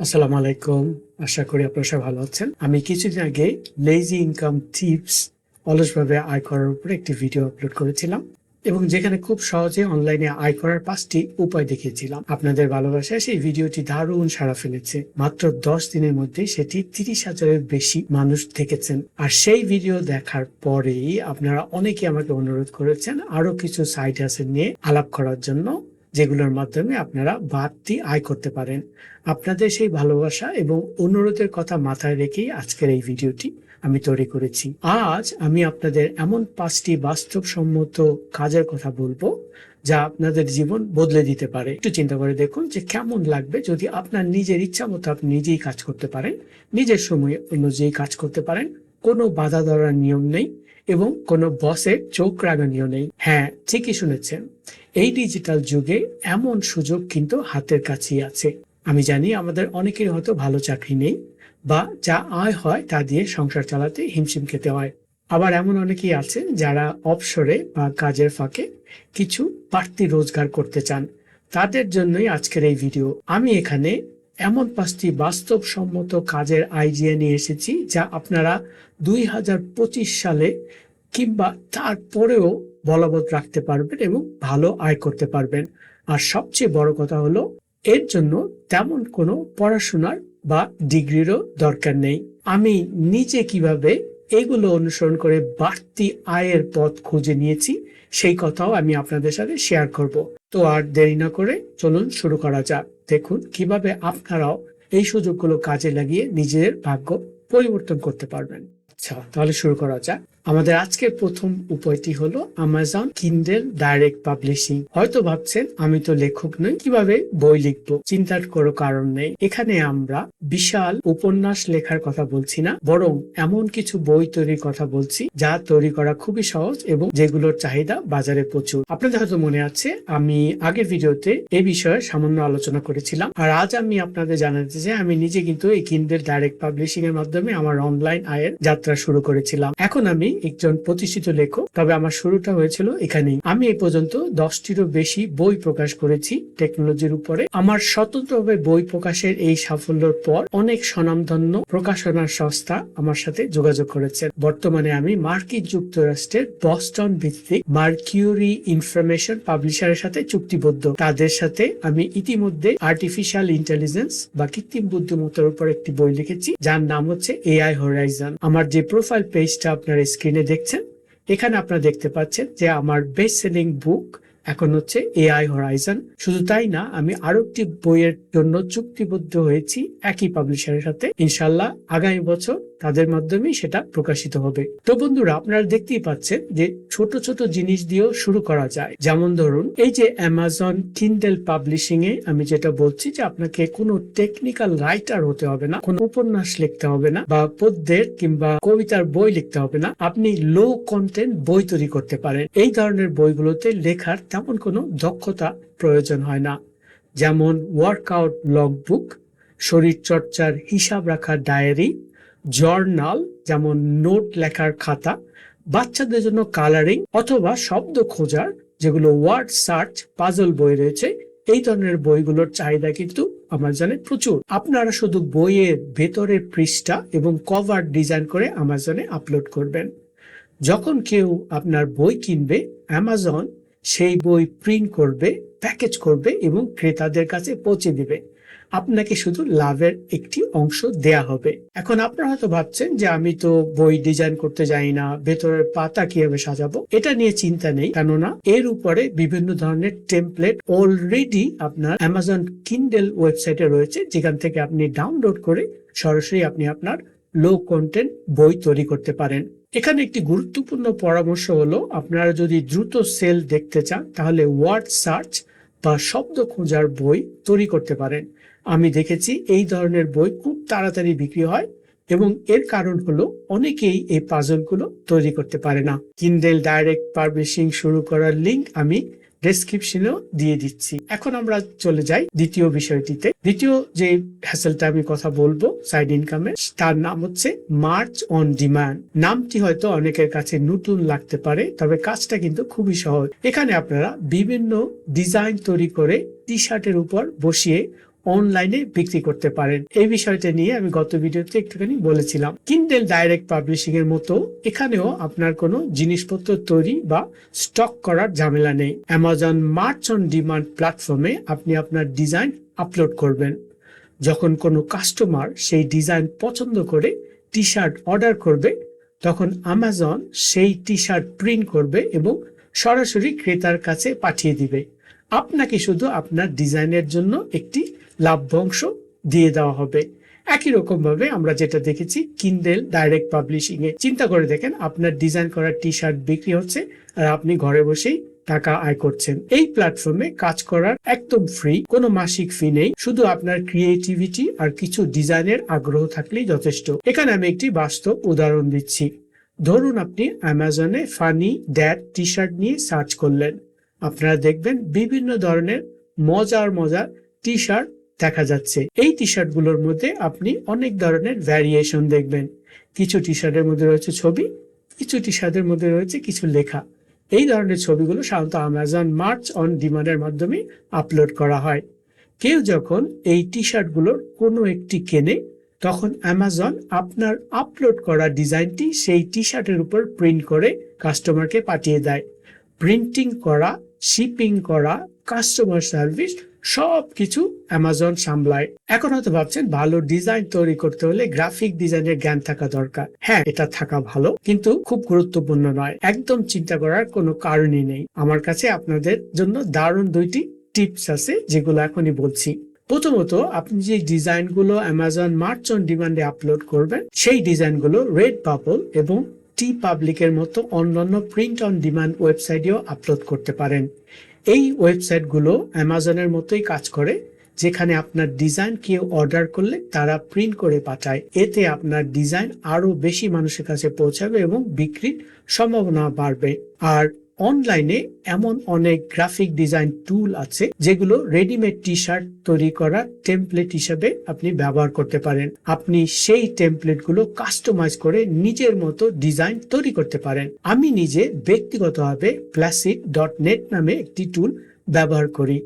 আসসালামু আলাইকুম। আশা করি আপনারা সবাই ভালো আছেন। আমি কিছুদিন আগে লেজি ইনকাম টিপস অলসভাবে আয় করার উপরে একটি ভিডিও আপলোড করেছিলাম এবং যেখানে খুব সহজে অনলাইনে আয় করার পাঁচটি উপায় দেখিয়েছিলাম। আপনাদের ভালোবাসায় সেই ভিডিওটি দারুণ সাড়া ফেলেছে। মাত্র দশ দিনের মধ্যে সেটি তিরিশ হাজারের বেশি মানুষ দেখেছেন। আর সেই ভিডিও দেখার পরেই আপনারা অনেকে আমাকে অনুরোধ করেছেন আরও কিছু সাইট আছে নিয়ে আলাপ করার জন্য। যেগুলোর মাধ্যমে আপনারা বাড়তি আয় করতে পারেন। আপনাদের সেই ভালোবাসা এবং অনুরোধের কথা মাথায় রেখেই আজকের এই ভিডিওটি আমি তৈরি করেছি। আজ আমি আপনাদের এমন পাঁচটি বাস্তবসম্মত কাজের কথা বলব যা আপনাদের জীবন বদলে দিতে পারে। একটু চিন্তা করে দেখুন যে কেমন লাগবে যদি আপনার নিজের ইচ্ছা মতো আপনি নিজেই কাজ করতে পারেন, নিজের সময় অনুযায়ী কাজ করতে পারেন, কোনো বাধা ধরার নিয়ম নেই। এবং কোনো বসের চোখ রাগানিও নেই। হ্যাঁ ঠিকই শুনেছেন। এই ডিজিটাল যুগে এমন সুযোগ কিন্তু হাতের কাছেই আছে। আমি জানি আমাদের অনেকের হয়তো ভালো চাকরি নেই বা যা আয় হয় তা দিয়ে সংসার চালাতে হিমশিম খেতে হয়। আবার এমন অনেকেই আছেন যারা অবসরে বা কাজের ফাঁকে কিছু বাড়তি রোজগার করতে চান। তাদের জন্যই আজকের এই ভিডিও আমি এখানে এমন পাঁচটি বাস্তবসম্মত কাজের আইডিয়া নিয়ে এসেছি যা আপনারা দুই হাজার পঁচিশ সালে কিংবা তারপরেও বলবৎ রাখতে পারবেন এবং ভালো আয় করতে পারবেন। আর সবচেয়ে বড় কথা হলো, এর জন্য তেমন কোনো পড়াশোনার বা ডিগ্রিরও দরকার নেই। আমি নিজে কীভাবে এগুলো অনুসরণ করে বাড়তি আয়ের পথ খুঁজে নিয়েছি সেই কথাও আমি আপনাদের সাথে শেয়ার করব। তো আর দেরি না করে চলুন শুরু করা যাক। দেখুন কীভাবে আপনারাও এই সুযোগগুলো কাজে লাগিয়ে নিজের ভাগ্য পরিবর্তন করতে পারবেন। আচ্ছা তাহলে শুরু করা যাক। আমাদের আজকের প্রথম উপায়টি হলো আমাজন কিন্ডেল ডাইরেক্ট পাবলিশিং হয়তো ভাবছেন, আমি তো লেখক নই, কীভাবে বই লিখব? চিন্তার কোনো কারণ নেই। এখানে আমরা বিশাল উপন্যাস লেখার কথা বলছি না, বরং এমন কিছু বই তৈরির কথা বলছি, যা তৈরি করা খুবই সহজ এবং যেগুলোর চাহিদা বাজারে প্রচুর। আপনাদের হয়তো মনে আছে, আমি আগের ভিডিওতে এই বিষয়ে সামান্য আলোচনা করেছিলাম, আর আজ আমি আপনাদের জানাতে চাই, আমি নিজে কিন্তু এই কিন্ডেল ডাইরেক্ট পাবলিশিং এর মাধ্যমে আমার অনলাইন আয়ের যাত্রা শুরু করেছিলাম। এখন আমি একজন প্রতিষ্ঠিত লেখক। তবে আমার শুরুটা হয়েছিল এখানেই। আমি এই পর্যন্ত দশটিরও বেশি বই প্রকাশ করেছি টেকনোলজির উপরে। আমার স্বতন্ত্রভাবে বই প্রকাশের এই সাফল্যের পর অনেক স্বনামধন্য প্রকাশনার সংস্থা আমার সাথে যোগাযোগ করেছেন। বর্তমানে আমি মার্কিন যুক্তরাষ্ট্রের বস্টন ভিত্তিক মার্কিউরি ইনফরমেশন পাবলিশারের সাথে চুক্তিবদ্ধ। তাদের সাথে আমি ইতিমধ্যে আর্টিফিশিয়াল ইন্টেলিজেন্স বা কৃত্রিম বুদ্ধিমত্তার উপর একটি বই লিখেছি, যার নাম হচ্ছে এআই হরাইজন। আমার যে প্রোফাইল পেজটা আপনার স্ক্রিনে দেখছেন। এখানে আপনারা দেখতে পাচ্ছেন যে আমার বেস্ট সেলিং বুক এখন হচ্ছে এআই হরাইজন শুধু তাই না, আমি আরও একটি বইয়ের জন্য চুক্তিবদ্ধ হয়েছি একই পাবলিশারের সাথে। ইনশাল্লাহ আগামী বছর তাদের মাধ্যমেই সেটা প্রকাশিত হবে। তো বন্ধুরা, আপনারা দেখতেই পাচ্ছেন যে ছোট ছোট জিনিস দিয়েও শুরু করা যায়। যেমন ধরুন, এই যে অ্যামাজন কিন্ডেল পাবলিশিং এ আমি যেটা বলছি যে আপনাকে কোনো টেকনিক্যাল রাইটার হতে হবে না, কোনো উপন্যাস লিখতে হবে না, বা পদ্যের কিংবা কবিতার বই লিখতে হবে না, আপনি লো কন্টেন্ট বই তৈরি করতে পারেন। এই ধরনের বইগুলোতে লেখার তেমন কোনো দক্ষতা প্রয়োজন হয় না। যেমন ওয়ার্কআউট লগ বুক শরীর চর্চার হিসাব রাখার ডায়েরি জার্নাল যেমন নোট লেখার খাতা, বাচ্চাদের জন্য কালারিং অথবা শব্দ খোঁজার যেগুলো ওয়ার্ড সার্চ পাজল বই রয়েছে, এই ধরনের বইগুলোর চাহিদা কিন্তু আমাজনে প্রচুর। আপনারা শুধু বইয়ের ভেতরের পৃষ্ঠা এবং কভার ডিজাইন করে আমাজনে আপলোড করবেন। যখন কেউ আপনার বই কিনবে অ্যামাজন সেই বই প্রিন্ট করবে প্যাকেজ করবে এবং ক্রেতাদের কাছে পৌঁছে দিবে। আপনাকে শুধু লাভের একটি অংশ দেয়া হবে। এখন আপনারা হয়তো ভাবছেন যে আমি তো বই ডিজাইন করতে যাই না, ভেতরের পাতা কীভাবে সাজাবো? এটা নিয়ে চিন্তা নেই, কেননা এর উপরে বিভিন্ন ধরনের টেমপ্লেট অলরেডি আপনার অ্যামাজন কিন্ডেল ওয়েবসাইটে রয়েছে, যেখান থেকে আপনি ডাউনলোড করে সরাসরি আপনি আপনার লো কন্টেন্ট বই তৈরি করতে পারেন। এখানে একটি গুরুত্বপূর্ণ পরামর্শ হলো, আপনারা যদি দ্রুত সেল দেখতে চান, তাহলে ওয়ার্ড সার্চ বা শব্দ খোঁজার বই তৈরি করতে পারেন। আমি দেখেছি এই ধরনের বই খুব তাড়াতাড়ি বিক্রি হয় এবং এর কারণ হলো অনেকেই এই পাজলগুলো তৈরি করতে পারে না। কিন্ডেল ডাইরেক্ট পাবলিশিং শুরু করার লিংক আমি ডেসক্রিপশনেও দিয়ে দিচ্ছি। এখন আমরা চলে যাই দ্বিতীয় বিষয়টিতে। দ্বিতীয় যে হ্যাসেলটা আমি কথা বলব সাইড ইনকামের তার নাম হচ্ছে মার্চ অন ডিমান্ড নামটি হয়তো অনেকের কাছে নতুন লাগতে পারে, তবে কাজটা কিন্তু খুবই সহজ। এখানে আপনারা বিভিন্ন ডিজাইন তৈরি করে টি শার্টের উপর বসিয়ে অনলাইনে বিক্রি করতে পারেন। এই বিষয়টা নিয়ে আমি গত ভিডিওতে একটুখানি বলেছিলাম। কিন্ডেল ডাইরেক্ট পাবলিশিং এর মতো এখানেও আপনার কোনো জিনিসপত্র তৈরি বা স্টক করার ঝামেলা নেই। অ্যামাজন মার্চ অন ডিমান্ড প্ল্যাটফর্মে আপনি আপনার ডিজাইন আপলোড করবেন। যখন কোনো কাস্টমার সেই ডিজাইন পছন্দ করে টি শার্ট অর্ডার করবে, তখন আমাজন সেই টি শার্ট প্রিন্ট করবে এবং সরাসরি ক্রেতার কাছে পাঠিয়ে দিবে। আপনাকে শুধু আপনার ডিজাইনের জন্য একটি লাভ্যাংশ দিয়ে দেওয়া হবে। একই রকম ভাবে আমরা যেটা দেখেছি কিন্ডেল ডাইরেক্ট পাবলিশিং এ। চিন্তা করে দেখেন, আপনার ডিজাইন করা টি শার্ট বিক্রি হচ্ছে আর আপনি ঘরে বসেই টাকা আয় করছেন। এই প্ল্যাটফর্মে কাজ করার একদম ফ্রি কোনো মাসিক ফি নেই। শুধু আপনার ক্রিয়েটিভিটি আর কিছু ডিজাইনের আগ্রহ থাকলেই যথেষ্ট। এখানে আমি একটি বাস্তব উদাহরণ দিচ্ছি। ধরুন আপনি অ্যামাজনে ফানি ড্যাড টি শার্ট নিয়ে সার্চ করলেন। আপনারা দেখবেন বিভিন্ন ধরনের মজার মজার টি শার্ট দেখা যাচ্ছে। এই টি শার্টগুলোর মধ্যে আপনি অনেক ধরনের ভ্যারিয়েশন দেখবেন। কিছু টি শার্টের মধ্যে রয়েছে ছবি, কিছু টি শার্টের মধ্যে রয়েছে কিছু লেখা। এই ধরনের ছবিগুলো সাধারণত আমাজন মার্চ অন ডিমান্ডের মাধ্যমে আপলোড করা হয়। কেউ যখন এই টি শার্টগুলোর কোনো একটি কেনে, তখন অ্যামাজন আপনার আপলোড করা ডিজাইনটি সেই টি শার্টের উপর প্রিন্ট করে কাস্টমারকে পাঠিয়ে দেয়। প্রিন্টিং করা শিপিং করা কাস্টমার সার্ভিস সব কিছু অ্যামাজন সামলায়। এখন হয়তো ভাবছেন, ভালো ডিজাইন তৈরি করতে হলে গ্রাফিক ডিজাইনের জ্ঞান থাকা দরকার। হ্যাঁ এটা থাকা ভালো, কিন্তু খুব গুরুত্বপূর্ণ নয়। একদম চিন্তা করার কোনো কারণই নেই। আমার কাছে আপনাদের জন্য দারুণ দুইটি টিপস আছে, যেগুলো এখনই বলছি। প্রথমত, আপনি যে ডিজাইনগুলো অ্যামাজন মার্চ অন ডিমান্ডে আপলোড করবেন, সেই ডিজাইনগুলো রেড পাপল এবং টি পাবলিকের মতো অন্যান্য প্রিন্ট অন ডিমান্ড ওয়েবসাইটেও আপলোড করতে পারেন। এই ওয়েবসাইটগুলো অ্যামাজনের মতোই কাজ করে, যেখানে আপনার ডিজাইন কেউ অর্ডার করলে তারা প্রিন্ট করে পাঠায়। এতে আপনার ডিজাইন আরও বেশি মানুষের কাছে পৌঁছাবে এবং বিক্রির সম্ভাবনা বাড়বে। আর অনলাইনে এমন অনেক গ্রাফিক ডিজাইন টুল আছে, যেগুলো রেডিমেড টি শার্ট তৈরি করা টেমপ্লেট হিসেবে আপনি ব্যবহার করতে পারেন। আপনি সেই টেমপ্লেটগুলো কাস্টমাইজ করে নিজের মতো ডিজাইন তৈরি করতে পারেন। আমি নিজে ব্যক্তিগতভাবে প্লাসিক ডট নেট নামে একটি টুল ব্যবহার করি।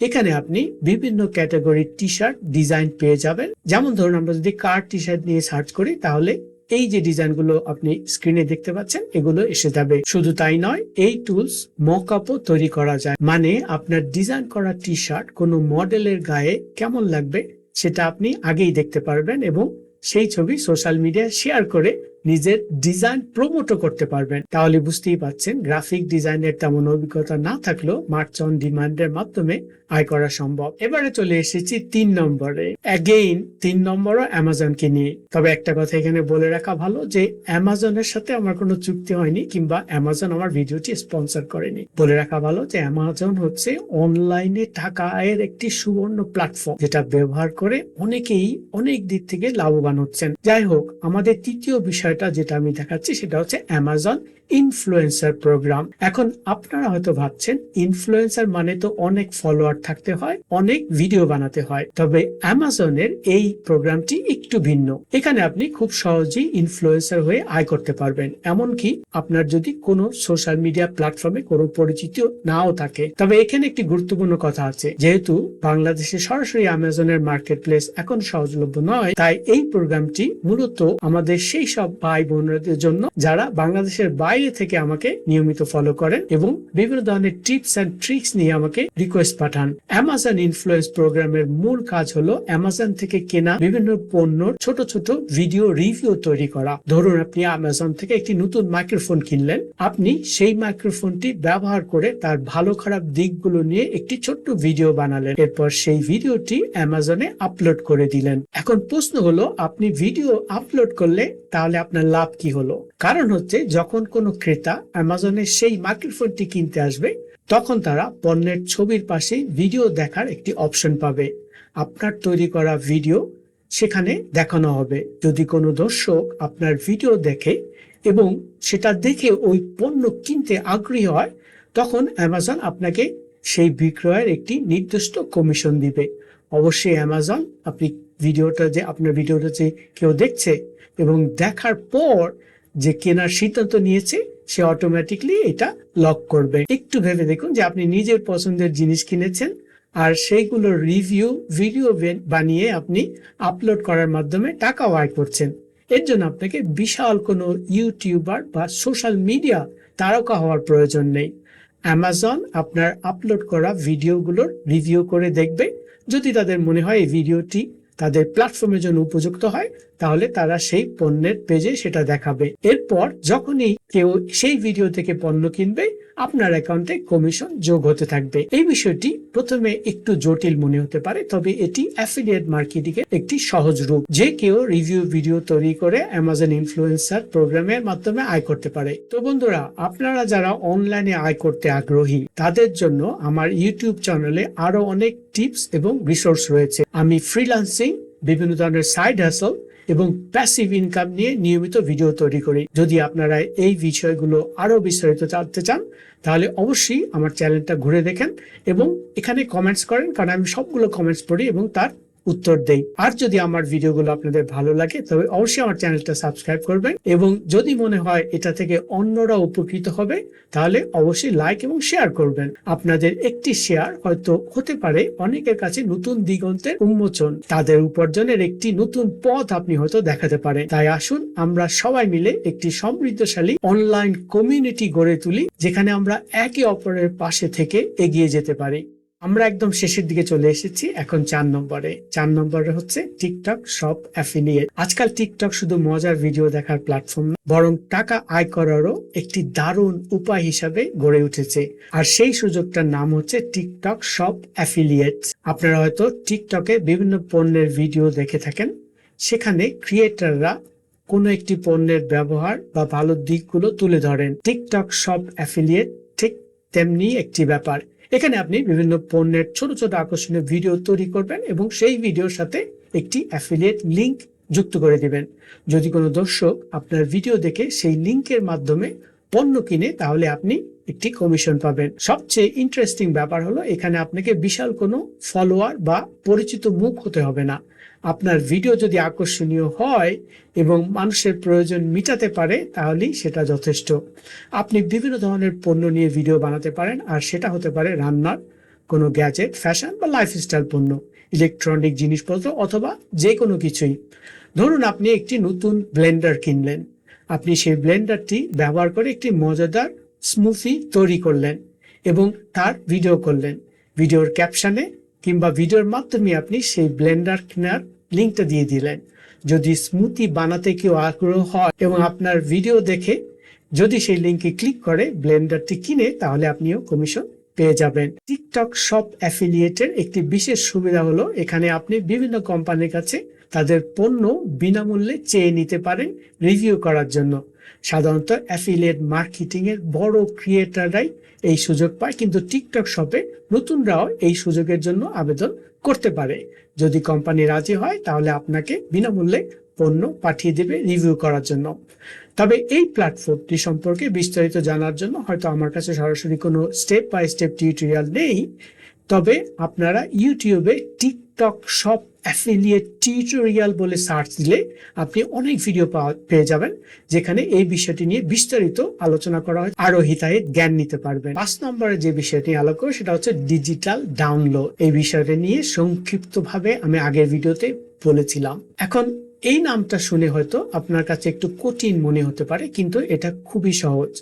এখানে আপনি বিভিন্ন ক্যাটাগরির টি শার্ট ডিজাইন পেয়ে যাবেন। যেমন ধরুন, আমরা যদি কার টি শার্ট নিয়ে সার্চ করি, তাহলে এই যে ডিজাইনগুলো আপনি স্ক্রিনে দেখতে পাচ্ছেন, এগুলো এসে যাবে। শুধু তাই নয়, এই টুলস মকআপও তৈরি করা যায়। মানে আপনার ডিজাইন করা টি শার্ট কোনো মডেলের গায়ে কেমন লাগবে, সেটা আপনি আগেই দেখতে পারবেন এবং সেই ছবি সোশ্যাল মিডিয়ায় শেয়ার করে নিজের ডিজাইন প্রমোটও করতে পারবেন। তাহলে বুঝতেই পাচ্ছেন গ্রাফিক ডিজাইনের তেমন অভিজ্ঞতা না থাকলেও মার্চ অন ডিমান্ডের মাধ্যমে আয় করা সম্ভব। এবারে চলে এসেছি তিন নম্বরে। অ্যাগেইন তিন নম্বরও অ্যামাজনকে নিয়ে। তবে একটা কথা এখানে বলে রাখা ভালো যে অ্যামাজনের সাথে আমার কোনো চুক্তি হয়নি কিংবা অ্যামাজন আমার ভিডিওটি স্পন্সর করেনি। বলে রাখা ভালো যে অ্যামাজন হচ্ছে অনলাইনে টাকা আয়ের একটি সুবর্ণ প্ল্যাটফর্ম যেটা ব্যবহার করে অনেকেই অনেক দিক থেকে লাভবান হচ্ছেন। যাই হোক, আমাদের তৃতীয় বিষয়টা যেটা আমি দেখাচ্ছি সেটা হচ্ছে অ্যামাজন ইনফ্লুয়েন্সার প্রোগ্রাম এখন আপনারা হয়তো ভাবছেন ইনফ্লুয়েন্সার মানে তো অনেক ফলোয়ার থাকতে হয়, অনেক ভিডিও বানাতে হয়। তবে অ্যামাজনের এই প্রোগ্রামটি একটু ভিন্ন। এখানে আপনি খুব সহজেই ইনফ্লুয়েন্সার হয়ে আয় করতে পারবেন। এমনকি আপনার যদি কোনো সোশ্যাল মিডিয়া প্ল্যাটফর্মে কোনো পরিচিত নাও থাকে। তবে এখানে একটি গুরুত্বপূর্ণ কথা আছে। যেহেতু বাংলাদেশে সরাসরি অ্যামাজনের মার্কেট প্লেস এখন সহজলভ্য নয়, তাই এই প্রোগ্রামটি মূলত আমাদের সেই সব ভাই বোনদের জন্য যারা বাংলাদেশের বাইরে থেকে আমাকে নিয়মিত ফলো করেন এবং বিভিন্ন ধরনের টিপস অ্যান্ড ট্রিক্স নিয়ে আমাকে রিকোয়েস্ট পাঠান। অ্যামাজন ইনফ্লুয়েন্স প্রোগ্রামের মূল কাজ হলো অ্যামাজন থেকে কেনা বিভিন্ন পণ্যর ছোট ছোট ভিডিও রিভিউ তৈরি করা। ধরুন আপনি অ্যামাজন থেকে একটি নতুন মাইক্রোফোন কিনলেন। আপনি সেই মাইক্রোফোনটি ব্যবহার করে তার ভালো খারাপ দিকগুলো নিয়ে একটি ছোট্ট ভিডিও বানালেন। এরপর সেই ভিডিওটি অ্যামাজনে আপলোড করে দিলেন। এখন প্রশ্ন হলো, আপনি ভিডিও আপলোড করলে তাহলে আপনার লাভ কি হলো? কারণ হচ্ছে, যখন কোনো ক্রেতা অ্যামাজনে সেই মাইক্রোফোনটি কিনতে আসবে, তখন তারা পণ্যের ছবির পাশে ভিডিও দেখার একটি অপশন পাবে। আপনার তৈরি করা ভিডিও সেখানে দেখানো হবে। যদি কোনো দর্শক আপনার ভিডিও দেখে এবং সেটা দেখে ওই পণ্য কিনতে আগ্রহী হয়, তখন অ্যামাজন আপনাকে সেই বিক্রয়ের একটি নির্দিষ্ট কমিশন দিবে। অবশ্যই অ্যামাজন আপনি ভিডিওটা যে, আপনার ভিডিওটা যে কেউ দেখছে এবং দেখার পর যে কেনার সিদ্ধান্ত নিয়েছে, সে অটোমেটিকলি এটা লক করবে। একটু ভেবে দেখুন যে আপনি নিজের পছন্দের জিনিস কিনেছেন আর সেইগুলোর রিভিউ ভিডিও বানিয়ে আপনি আপলোড করার মাধ্যমে টাকা আয় করছেন। এর জন্য আপনাকে বিশাল কোনো ইউটিউবার বা সোশ্যাল মিডিয়া তারকা হওয়ার প্রয়োজন নেই। অ্যামাজন আপনার আপলোড করা ভিডিওগুলোর রিভিউ করে দেখবে। যদি তাদের মনে হয় এই ভিডিওটি তাদের প্ল্যাটফর্মের জন্য উপযুক্ত হয় তাহলে তারা সেই পণ্যের পেজে সেটা দেখাবে। এরপর যখনই কেউ সেই ভিডিও থেকে পণ্য কিনবে, আপনার অ্যাকাউন্টে কমিশন যোগ হতে থাকবে। এই বিষয়টি প্রথমে একটু জটিল মনে হতে পারে, তবে এটি অ্যাফিলিয়েট মার্কেটিং এর একটি সহজ রূপ। যে কেউ রিভিউ ভিডিও তৈরি করে অ্যামাজন ইনফ্লুয়েন্সার প্রোগ্রামের মাধ্যমে আয় করতে পারে। তো বন্ধুরা, আপনারা যারা অনলাইনে আয় করতে আগ্রহী, তাদের জন্য আমার ইউটিউব চ্যানেলে আরও অনেক টিপস এবং রিসোর্স রয়েছে। আমি ফ্রিল্যান্সিং বিভিন্ন ধরনের সাইড হাসল এবং প্যাসিভ ইনকাম নিয়ে নিয়মিত ভিডিও তৈরি করি। যদি আপনারা এই বিষয়গুলো আরও বিস্তারিত জানতে চান, তাহলে অবশ্যই আমার চ্যানেলটা ঘুরে দেখেন এবং এখানে কমেন্টস করেন, কারণ আমি সবগুলো কমেন্টস পড়ি এবং তার উত্তর দেই। আর যদি আমার ভিডিওগুলো আপনাদের ভালো লাগে, তবে অবশ্যই আমার চ্যানেলটা সাবস্ক্রাইব করবেন এবং যদি মনে হয় এটা থেকে অন্যরা উপকৃত হবে, তাহলে অবশ্যই লাইক এবং শেয়ার করবেন। আপনাদের একটি শেয়ার হয়তো হতে পারে অনেকের কাছে নতুন দিগন্তের উন্মোচন। তাদের উপার্জনের একটি নতুন পথ আপনি হয়তো দেখাতে পারেন। তাই আসুন, আমরা সবাই মিলে একটি সমৃদ্ধশালী অনলাইন কমিউনিটি গড়ে তুলি, যেখানে আমরা একে অপরের পাশে থেকে এগিয়ে যেতে পারি। আমরা একদম শেষের দিকে চলে এসেছি, এখন চার নম্বরে। চার নম্বরে হচ্ছে টিকটক সব অ্যাফিলিয়েট আজকাল টিকটক শুধু মজার ভিডিও দেখার প্ল্যাটফর্ম বরং টাকা আয় করারও একটি দারুণ উপায় হিসাবে গড়ে উঠেছে। আর সেই সুযোগটার নাম হচ্ছে টিকটক সব অ্যাফিলিয়েট আপনারা হয়তো টিকটকে বিভিন্ন পণ্যের ভিডিও দেখে থাকেন, সেখানে ক্রিয়েটাররা কোনো একটি পণ্যের ব্যবহার বা ভালো দিকগুলো তুলে ধরেন। টিকটক সব অ্যাফিলিয়েট ঠিক তেমনি একটি ব্যাপার। এখানে আপনি বিভিন্ন পণ্যের ছোট ছোট আকর্ষণীয় ভিডিও তৈরি করবেন এবং সেই ভিডিওর সাথে একটি অ্যাফিলিয়েট লিংক যুক্ত করে দিবেন। যদি কোনো দর্শক আপনার ভিডিও দেখে সেই লিংকের মাধ্যমে পণ্য কিনে, তাহলে আপনি একটি কমিশন পাবেন। সবচেয়ে ইন্টারেস্টিং ব্যাপার হলো, এখানে আপনাকে বিশাল কোনো ফলোয়ার বা পরিচিত মুখ হতে হবে না। আপনার ভিডিও যদি আকর্ষণীয় হয় এবং মানুষের প্রয়োজন মিটাতে পারে, তাহলেই সেটা যথেষ্ট। আপনি বিভিন্ন ধরনের পণ্য নিয়ে ভিডিও বানাতে পারেন, আর সেটা হতে পারে রান্নার কোনো গ্যাজেট, ফ্যাশন বা লাইফস্টাইল পণ্য, ইলেকট্রনিক জিনিসপত্র অথবা যে কোনো কিছুই। ধরুন আপনি একটি নতুন ব্লেন্ডার কিনলেন। আপনি সেই ব্লেন্ডারটি ব্যবহার করে একটি মজাদার স্মুথি তৈরি করলেন এবং তার ভিডিও করলেন। ভিডিওর ক্যাপশনে কিংবা ভিডিওর মাধ্যমে আপনি সেই ব্লেন্ডার কেনার লিঙ্কটা দিয়ে দিলেন। যদি স্মুথি বানাতে কেউ আগ্রহ হয় এবং আপনার ভিডিও দেখে যদি সেই লিঙ্কে ক্লিক করে ব্লেন্ডারটি কিনে, তাহলে আপনিও কমিশন পেয়ে যাবেন। টিকটক শপ অ্যাফিলিয়েটের একটি বিশেষ সুবিধা হলো, এখানে আপনি বিভিন্ন কোম্পানির কাছে তাদের পণ্য বিনামূল্যে চেয়ে নিতে পারেন রিভিউ করার জন্য। সাধারণত অ্যাফিলিয়েট মার্কেটিং এর বড় ক্রিয়েটাররাই এই সুযোগ পায়, কিন্তু টিকটক শপে নতুনরাও এই সুযোগের জন্য আবেদন করতে পারে। যদি কোম্পানি রাজি হয়, তাহলে আপনাকে বিনামূল্যে পণ্য পাঠিয়ে দেবে রিভিউ করার জন্য। তবে এই প্ল্যাটফর্মটি সম্পর্কে বিস্তারিত জানার জন্য হয়তো আমার কাছে সরাসরি কোনো স্টেপ বাই স্টেপ টিউটোরিয়াল নেই। তবে আপনারা ইউটিউবে টিকটক শপ অ্যাফিলিয়েট টিউটোরিয়াল বলে সার্চ দিলে আপনি অনেক ভিডিও পেয়ে যাবেন, যেখানে এই বিষয়টি নিয়ে বিস্তারিত আলোচনা করা হয় আরও হিতাহিত জ্ঞান নিতে পারবেন। পাঁচ নম্বরে যে বিষয়টি আলোক করব, সেটা হচ্ছে ডিজিটাল ডাউনলোড এই বিষয়টা নিয়ে সংক্ষিপ্তভাবে আমি আগের ভিডিওতে বলেছিলাম। এখন এই নামটা শুনে হয়তো আপনার কাছে একটু কঠিন মনে হতে পারে, কিন্তু এটা খুবই সহজ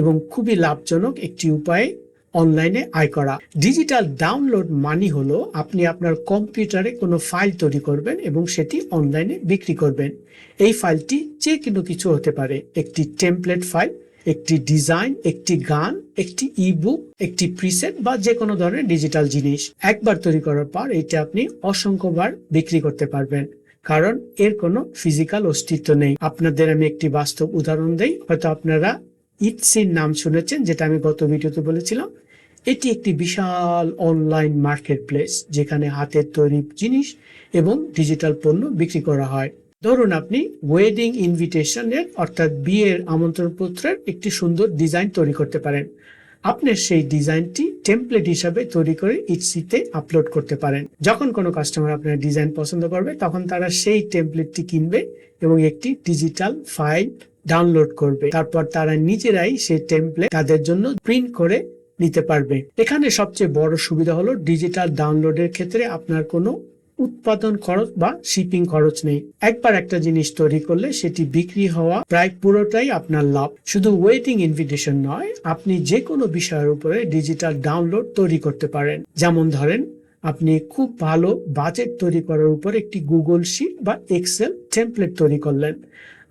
এবং খুবই লাভজনক একটি উপায়ে। অনলাইনে আয় করা। ডিজিটাল ডাউনলোড মানি হলো আপনি আপনার কম্পিউটারে কোনো ফাইল তৈরি করবেন এবং সেটি অনলাইনে বিক্রি করবেন। এই ফাইলটি যে কোনো কিছু হতে পারে। একটি টেমপ্লেট ফাইল একটি ডিজাইন একটি গান, একটি ইবুক একটি প্রিসেট বা যে কোনো ধরনের ডিজিটাল জিনিস। একবার তৈরি করার পর এটা আপনি অসংখ্যবার বিক্রি করতে পারবেন। কারণ এর কোনো ফিজিক্যাল অস্তিত্ব নেই। আপনাদের আমি একটি বাস্তব উদাহরণ দেই। হয়তো আপনারা ইটসির নাম শুনেছেন, যেটা আমি গত ভিডিওতে বলেছিলাম। এটি একটি বিশাল অনলাইন মার্কেট প্লেস যেখানে হাতের তৈরি জিনিস এবং ডিজিটাল পণ্য বিক্রি করা হয়। ধরুন আপনি ওয়েডিং ইনভিটেশনের অর্থাৎ বিয়ের আমন্ত্রণপত্রের একটি সুন্দর ডিজাইন তৈরি করতে পারেন। আপনি সেই ডিজাইনটি টেমপ্লেট হিসাবে তৈরি করে ইটসিতে আপলোড করতে পারেন। যখন কোনো কাস্টমার আপনার ডিজাইন পছন্দ করবে, তখন তারা সেই টেমপ্লেটটি কিনবে এবং একটি ডিজিটাল ফাইল ডাউনলোড করবে। তারপর তারা নিজেরাই সেই টেমপ্লেট তাদের জন্য প্রিন্ট করে নিতে পারবে। এখানে সবচেয়ে বড় সুবিধা হলো ডিজিটাল ডাউনলোডের ক্ষেত্রে আপনার কোনো উৎপাদন খরচ বা শিপিং খরচ নেই। একবার একটা জিনিস তৈরি করলে সেটি বিক্রি হওয়া প্রায় পুরোটাই আপনার লাভ। শুধু ওয়েটিং ইনভিটেশন নয়, আপনি যে কোনো বিষয়ের উপরে ডিজিটাল ডাউনলোড তৈরি করতে পারেন। যেমন ধরেন, আপনি খুব ভালো বাজেট তৈরি করার উপর একটি গুগল শিট বা এক্সেল টেমপ্লেট তৈরি করলেন।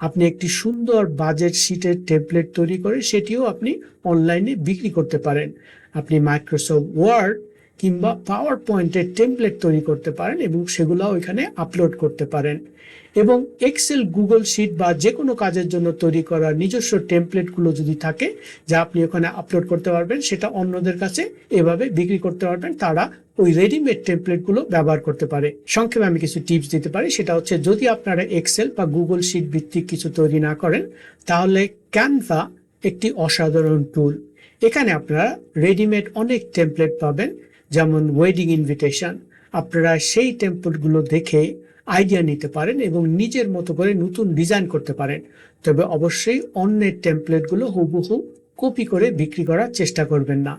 আপনি একটি সুন্দর বাজেট শিটের টেবলেট তৈরি করে সেটিও আপনি অনলাইনে বিক্রি করতে পারেন। আপনি মাইক্রোসফট ওয়ার্ড কিংবা পাওয়ার পয়েন্টের টেমপ্লেট তৈরি করতে পারেন এবং সেগুলো ওইখানে আপলোড করতে পারেন। এবং এক্সেল গুগল শিট বা যে কোনো কাজের জন্য তৈরি করা নিজস্ব টেমপ্লেটগুলো যদি থাকে, যা আপনি ওখানে আপলোড করতে পারবেন, সেটা অন্যদের কাছে এভাবে বিক্রি করতে পারবেন। তারা ওই রেডিমেড টেমপ্লেটগুলো ব্যবহার করতে পারে। সংক্ষেপে আমি কিছু টিপস দিতে পারি। সেটা হচ্ছে, যদি আপনারা এক্সেল বা গুগল শিট ভিত্তিক কিছু তৈরি না করেন, তাহলে ক্যানভা একটি অসাধারণ টুল এখানে আপনারা রেডিমেড অনেক টেমপ্লেট পাবেন। যেমন ওয়েডিং ইনভিটেশন আপনারা সেই টেমপ্লেটগুলো দেখে আইডিয়া নিতে পারেন এবং নিজের মতো করে নতুন ডিজাইন করতে পারেন। তবে অবশ্যই অন্যের টেমপ্লেটগুলো হুবহু কপি করে বিক্রি করার চেষ্টা করবেন না।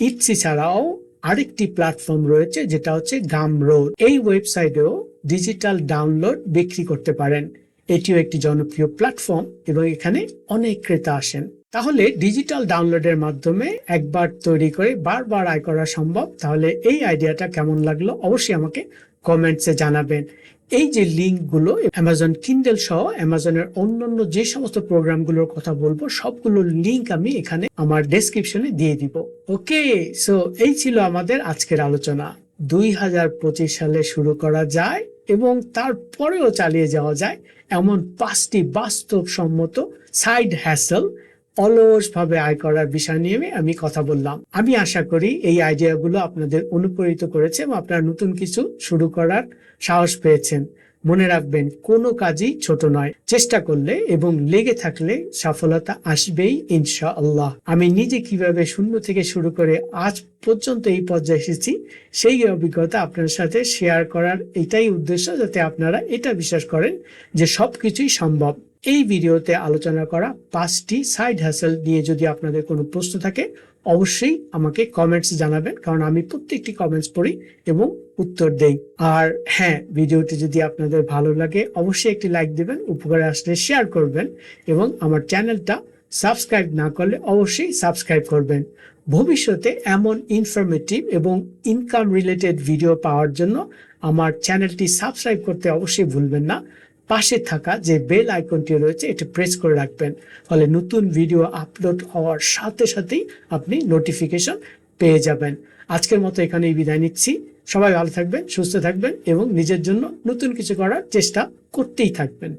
ইটসি ছাড়াও আরেকটি প্ল্যাটফর্ম রয়েছে যেটা হচ্ছে গাম রোড এই ওয়েবসাইটেও ডিজিটাল ডাউনলোড বিক্রি করতে পারেন। এটিও একটি জনপ্রিয় প্ল্যাটফর্ম এবং এখানে অনেক ক্রেতা আসেন। তাহলে ডিজিটাল ডাউনলোডের মাধ্যমে একবার তৈরি করে বারবার আয় করা সম্ভব। তাহলে এই আইডিয়াটা কেমন লাগল অবশ্যই আমাকে কমেন্টসে জানাবেন। এই যে লিঙ্কগুলো অ্যামাজন কিন্ডেল সহ অ্যামাজনের অন্যান্য যে সমস্ত প্রোগ্রামগুলোর কথা বলব সবগুলোর লিঙ্ক আমি এখানে আমার ডেসক্রিপশনে দিয়ে দিব। ওকে সো এই ছিল আমাদের আজকের আলোচনা। দুই হাজার পঁচিশ সালে শুরু করা যায় এবং তারপরেও চালিয়ে যাওয়া যায় এমন পাঁচটি বাস্তবসম্মত সাইড হ্যাসেল অলসভাবে আয় করার বিষয় নিয়ে আমি কথা বললাম। আমি আশা করি এই আইডিয়াগুলো আপনাদের অনুপ্রেরিত করেছে এবং আপনারা নতুন কিছু শুরু করার সাহস পেয়েছেন। মনে রাখবেন, কোনো কাজই ছোট নয়। চেষ্টা করলে এবং লেগে থাকলে সফলতা আসবেই ইনশা আল্লাহ আমি নিজে কীভাবে শূন্য থেকে শুরু করে আজ পর্যন্ত এই পর্যায়ে এসেছি, সেই অভিজ্ঞতা আপনার সাথে শেয়ার করার এটাই উদ্দেশ্য যাতে আপনারা এটা বিশ্বাস করেন যে সবকিছুই সম্ভব। এই ভিডিওতে আলোচনা করা পাঁচটি সাইড হ্যাসেল নিয়ে যদি আপনাদের কোনো প্রশ্ন থাকে, অবশ্যই আমাকে কমেন্টস জানাবেন, কারণ আমি প্রত্যেকটি কমেন্টস পড়ি এবং উত্তর দেই। আর হ্যাঁ ভিডিওটি যদি আপনাদের ভালো লাগে, অবশ্যই একটি লাইক দিবেন, উপকারে আসলে শেয়ার করবেন এবং আমার চ্যানেলটা সাবস্ক্রাইব না করলে অবশ্যই সাবস্ক্রাইব করবেন। ভবিষ্যতে এমন ইনফরমেটিভ এবং ইনকাম রিলেটেড ভিডিও পাওয়ার জন্য আমার চ্যানেলটি সাবস্ক্রাইব করতে অবশ্যই ভুলবেন না। পাশে থাকা যে বেল আইকনটি রয়েছে, এটি প্রেস করে রাখবেন। ফলে নতুন ভিডিও আপলোড হওয়ার সাথে সাথেই আপনি নোটিফিকেশন পেয়ে যাবেন। আজকের মতো এখানেই বিদায় নিচ্ছি। সবাই ভালো থাকবেন, সুস্থ থাকবেন এবং নিজের জন্য নতুন কিছু করার চেষ্টা করতেই থাকবেন।